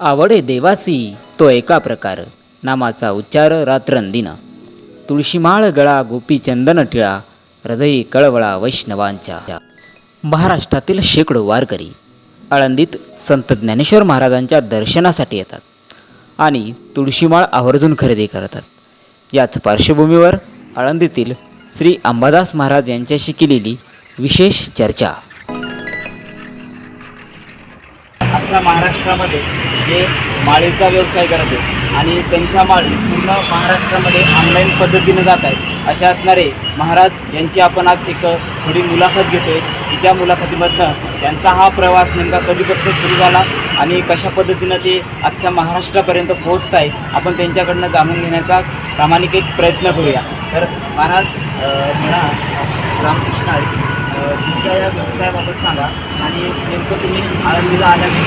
आवडे देवासी तो एका प्रकार. नामाचा उच्चार रात्रंदिन. तुळशीमाळ गळा गोपी चंदन टिळा हृदयी कळवळा वैष्णवांच्या. महाराष्ट्रातील शेकडो वारकरी आळंदीत संत ज्ञानेश्वर महाराजांच्या दर्शनासाठी येतात आणि तुळशीमाळ आवर्जून खरेदी करतात. याच पार्श्वभूमीवर आळंदीतील श्री अंबादास महाराज यांच्याशी केलेली विशेष चर्चा. आपल्या महाराष्ट्रामध्ये जे माळीचा व्यवसाय करत आहेत आणि त्यांच्या माळी पूर्ण महाराष्ट्रामध्ये ऑनलाईन पद्धतीने जात आहेत. असे असणारे महाराज यांची आपण आज एक थोडी मुलाखत घेतो की त्या मुलाखतीमधनं त्यांचा हा प्रवास नेमका कधीपासून सुरू झाला आणि कशा पद्धतीनं ते अख्ख्या महाराष्ट्रापर्यंत पोहोचत आहे आपण त्यांच्याकडनं जाणून घेण्याचा प्रामाणिक एक प्रयत्न करूया. तर महाराज मला रामकृष्ण आहे तुमच्या या व्यवसायाबाबत सांगा आणि नेमकं तुम्ही आळंदीला आल्या